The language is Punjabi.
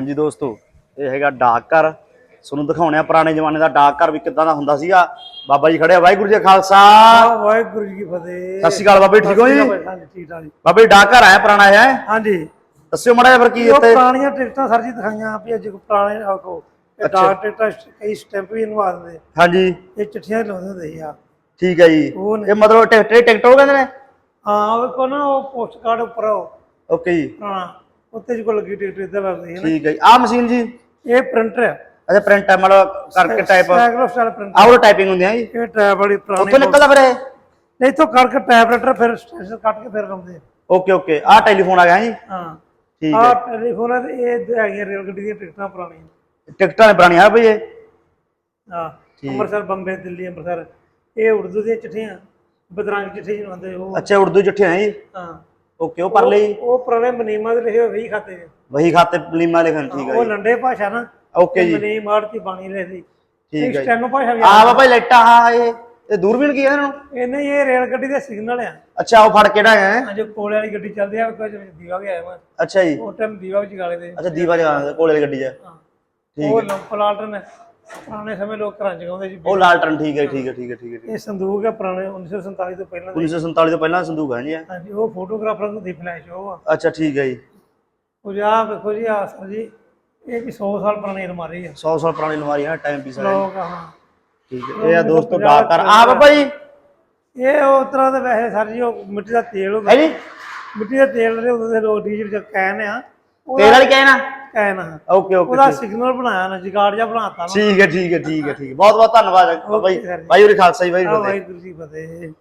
ਹਾਂਜੀ ਦੋਸਤੋ ਇਹ ਹੈਗਾ ਡਾਕ ਘਰ। ਤੁਹਾਨੂੰ ਦਿਖਾਉਣੇ ਆ ਪੁਰਾਣੇ ਜ਼ਮਾਨੇ ਦਾ ਡਾਕ ਘਰ ਵੀ ਕਿੱਦਾਂ ਦਾ ਹੁੰਦਾ ਸੀਗਾ। ਬਾਬਾ ਜੀ ਖੜੇ ਆ ਵਾਹਿਗੁਰੂ ਜੀ ਕਾ ਖਾਲਸਾ। ਵਾਹਿਗੁਰੂ ਜੀ ਕੀ ਫਤਿਹ। ਸਤਿ ਸ਼੍ਰੀ ਅਕਾਲ ਬਾਬਾ ਜੀ ਠੀਕ ਹੋ ਜੀ? ਬਾਬਾ ਜੀ ਡਾਕ ਘਰ ਆਇਆ ਪੁਰਾਣਾ ਹੈ? ਹਾਂਜੀ। ਦੱਸਿਓ ਮੜਾ ਫਿਰ ਕੀ ਉਹ ਇੱਥੇ? ਪੁਰਾਣੀਆਂ ਟਿਕਟਾਂ ਸਰ ਜੀ ਦਿਖਾਈਆਂ ਵੀ ਅੱਜ ਪੁਰਾਣੇ ਆਖੋ ਡਾਕ ਟਿਕਟਾਂ ਕਈ ਸਟੈਂਪ ਵੀ ਨਵਾ ਦਿੰਦੇ। ਹਾਂਜੀ। ਇਹ ਚਿੱਠੀਆਂ ਲਾਉਂਦੇ ਹੁੰਦੇ ਸੀ ਆ ਠੀਕ ਹੈ ਜੀ। ਉਹ ਇਹ ਮਤਲਬ ਟਿਕਟ ਟਿਕਟ ਹੋ ਕਹਿੰਦੇ ਨੇ? ਹਾਂ ਉਹ ਕੋ ਨਾ ਉਹ ਪੋਸਟ ਕਾਰਡ ਉੱਪਰ ਉਹ। ਓਕੇ ਜੀ। ਪੁਰਾਣਾ ਉੱਤੇ ਜੀ ਕੋ ਲੱਗੀ ਟਿਕਟ ਇਦਾਂ ਲੱਗਦੀ ਹੈ ਨਾ। ਠੀਕ ਹੈ ਆਹ ਮਸ਼ੀਨ ਜੀ? ਇਹ ਪ੍ਰਿੰਟਰ ਹੈ ਅੱਛਾ ਪ੍ਰਿੰਟ ਹੈ ਮਤਲਬ ਕਰਕੇ ਟਾਈਪ ਸਾਈਕਲ ਸਟਾਈਲ ਪ੍ਰਿੰਟਰ। ਆਹ ਉਹ ਟਾਈਪਿੰਗ ਹੁੰਦੀ ਹੈ ਜੀ? ਇਹ ਟੈਬ ਵਾਲੀ ਪੁਰਾਣੀ ਉੱਥੋਂ ਨਿਕਲਦਾ ਫਿਰ ਇਹ? ਨਹੀਂ ਤੋਂ ਕਰਕੇ ਟੈਬ ਰੈਟਰ ਫਿਰ ਸਟੇਸ਼ਨ ਕੱਟ ਕੇ ਫਿਰ ਲਾਉਂਦੇ ਆ। Okay okay. ਆਹ ਟੈਲੀਫੋਨ ਆ ਗਿਆ ਜੀ? ਹਾਂ। ਠੀਕ ਆਹ ਟੈਲੀਫੋਨ ਹੈ ਇਹ ਹੈਗੀਆਂ ਰੇਲ ਗੱਡੀ ਦੀਆਂ ਟਿਕਟਾਂ ਪੁਰਾਣੀਆਂ। ਟਿਕਟਾਂ ਨੇ ਪੁਰਾਣੀਆਂ ਆ ਬਈ ਇਹ? ਹਾਂ। ਅੰਮ੍ਰਿਤਸਰ ਬੰਬੇ ਦਿੱਲੀ ਅੰਮ੍ਰਿਤਸਰ। ਇਹ ਉਰਦੂ ਦੀਆਂ ਚਿੱਠੀਆਂ ਬਦਰੰਗ ਚਿੱਠੀ ਜਿਹਨੂੰ ਆਉਂਦੇ ਉਹ। ਅੱਛਾ ਉਰਦੂ ਚਿੱਠੀਆਂ ਜੀ? ਹਾਂ। ਓਕੇ ਉਹ ਪਰ ਲਈ ਉਹ ਪੁਰਾਣੇ ਮਨੀਮਾ ਦੇ ਲਿਖੇ ਹੋਏ 20 ਖਾਤੇ ਨੇ। ਵਹੀ ਖਾਤੇ ਲੀਮਾ ਲਿਖਣ ਠੀਕ ਹੈ ਉਹ ਲੰਡੇ ਭਾਸ਼ਾ ਨਾ। ਓਕੇ ਜੀ। ਮਨੀਮ ਆੜਤੀ ਬਾਣੀ ਲਿਖਦੀ ਠੀਕ ਹੈ ਜੀ। ਸਟੈਨੋ ਭਾਸ਼ਾ ਵੀ ਆ ਬਾਬਾ ਜੀ ਲਾਈਟਾਂ ਹਾਂ ਇਹ ਇਹ ਦੂਰਬੀਨ ਕੀ ਹੈ ਇਹਨਾਂ ਨੂੰ? ਇਹਨੇ ਇਹ ਰੇਲ ਗੱਡੀ ਦੇ ਸਿਗਨਲ ਆ। ਅੱਛਾ ਉਹ ਫੜ ਕਿਹੜਾ ਹੈ? ਹਾਂ ਜੋ ਕੋਲੇ ਵਾਲੀ ਗੱਡੀ ਚੱਲਦੀ ਆ ਕੋਈ ਦੀਵਾ ਵੀ ਆਇਆ ਵਾ। ਅੱਛਾ ਜੀ। ਉਹ ਟਾਈਮ ਦੀਵਾ ਵਿੱਚ ਗਾਲੇ ਦੇ ਅੱਛਾ ਦੀਵਾ ਜਗਾ ਕੋਲੇ ਵਾਲੀ ਗੱਡੀ 'ਚ। ਹਾਂ। ਉਹ ਲੰਪ ਲਾਲਟਨ ਹੈ। ਪੁਰਾਣੇ ਸਮੇਂ ਲੋਕ ਚ ਗਾਉਂਦੇ ਸੀ। ਉਹ ਠੀਕ ਹੈ ਠੀਕ ਹੈ ਠੀਕ ਹੈ ਠੀਕ ਹੈ ਠੀਕ ਹੈ। ਇਹ ਸੰਦੂਕ ਹੈ ਪੁਰਾਣੇ 1947 ਤੋਂ ਪਹਿਲਾਂ ਦੇ। 1947 ਤੋਂ ਪਹਿਲਾਂ ਸੰਦੂਕ ਹੈ ਜੀ ਇਹ। ਹਾਂਜੀ ਉਹ ਫੋਟੋਗ੍ਰਾਫਰ ਨੂੰ ਦੀ ਫਲੈਸ਼ ਉਹ ਆ। ਅੱਛਾ ਠੀਕ ਹੈ ਜੀ। ਉਹ ਜਾ ਵੇਖੋ ਜੀ ਆ ਸਰ ਜੀ ਇਹ ਵੀ 100 ਸਾਲ ਪੁਰਾਣੀ ਅਲਮਾਰੀ ਹੈ 100 ਸਾਲ ਪੁਰਾਣੀ ਅਲਮਾਰੀ ਹੈ ਟਾਈਮ ਪੀਸ ਹੈ ਲੋਕ ਹਾਂ। ਠੀਕ ਹੈ ਇਹ ਆ ਦੋਸਤੋ ਡਾਕ ਕਰ ਆ ਬਾਬਾ ਜੀ। ਇਹ ਉਹ ਤਰ੍ਹਾਂ ਦੇ ਵੈਸੇ ਸਰ ਜੀ ਉਹ ਮਿੱਟੀ ਦਾ ਤੇਲ ਹੁੰਦਾ ਹੈ ਜੀ। ਮਿੱਟੀ ਦਾ ਤੇਲ ਦੇ ਉਹਦੇ ਲੋਕ ਡੀਜ਼ਲ ਚ ਕੈਨ ਆ। ਤੇਲ ਵਾਲੀ ਕਹਿਣਾ ਕੈਨ ਓਕੇ ਓਕੇ ਉਹਦਾ ਸਿਗਨਲ ਬਣਾਇਆ ਨਾ ਜਿਗਾੜ ਬਣਾਤਾ ਠੀਕ ਹੈ ਠੀਕ ਹੈ ਠੀਕ ਹੈ ਠੀਕ ਹੈ। ਬਹੁਤ ਬਹੁਤ ਧੰਨਵਾਦ। ਜੀ। ਬਾਈ ਉਰੀ ਖਾਲਸਾ ਜੀ ਬਾਈ ਫਤਿਹ। ਵਾਹਿਗੁਰੂ ਜੀ ਫਤਿਹ।